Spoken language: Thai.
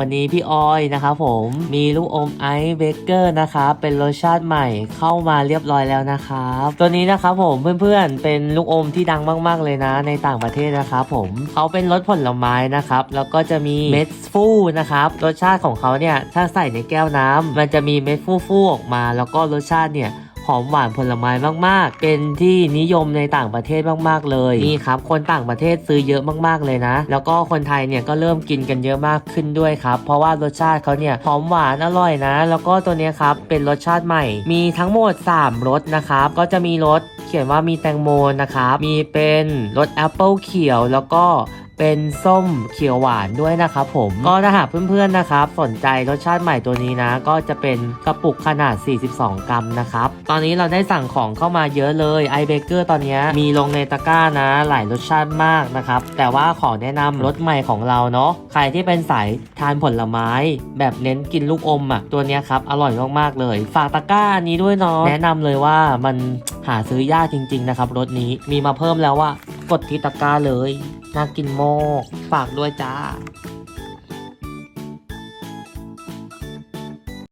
วันนี้พี่ออยนะครับผมมีลูกอมไอซ์เบเกอร์นะครับเป็นรสชาติใหม่เข้ามาเรียบร้อยแล้วนะครับตัวนี้นะครับผมเพื่อนๆเป็นลูกอมที่ดังมากๆเลยนะ ในต่างประเทศนะครับผมเขาเป็นรสผลไม้นะครับแล้วก็จะมีเม็ดฟูนะครับรสชาติของเขาเนี่ยถ้าใส่ในแก้วน้ำมันจะมีเม็ดฟูๆออกมา แล้วก็รสชาติเนี่ย หอมหวานผลไม้มากๆ เป็นที่นิยมในต่างประเทศมากๆเลยนี่ครับ คนต่างประเทศซื้อเยอะมากๆเลยนะ แล้วก็คนไทยเนี่ยก็เริ่มกินกันเยอะมากขึ้นด้วยครับ เพราะว่ารสชาติเขาเนี่ยหอมหวานอร่อยนะ แล้วก็ตัวนี้ครับเป็นรสชาติใหม่ มีทั้งหมด 3รสนะครับ ก็จะมีรสเขียนว่ามีแตงโมนะครับ มีเป็นรสแอปเปิลเขียวแล้วก็ เป็นส้มเขียวหวานด้วยนะครับผมก็ถ้าหากเพื่อนๆนะครับ สนใจรสชาติใหม่ตัวนี้นะ ก็จะเป็นกระปุกขนาด 42 กรัมนะครับตอนนี้เราได้สั่งของเข้ามาเยอะเลยไอเบเกอร์ตอนนี้มีลงในตะกร้านะ หลายรสชาติมากนะครับแต่ว่าขอแนะนำรสใหม่ของเราเนาะใครที่เป็นสายทานผลไม้ แบบเน้นกินลูกอมอะตัวนี้ครับอร่อยมากๆเลย ฝากตะกร้าอันนี้ด้วยเนาะแนะนำเลยว่ามันหาซื้อยากจริง ๆ นะครับรสนี้มีมาเพิ่มแล้วว่ากดที่ตะกร้าเลย น่ากินโมกฝากด้วยจ้า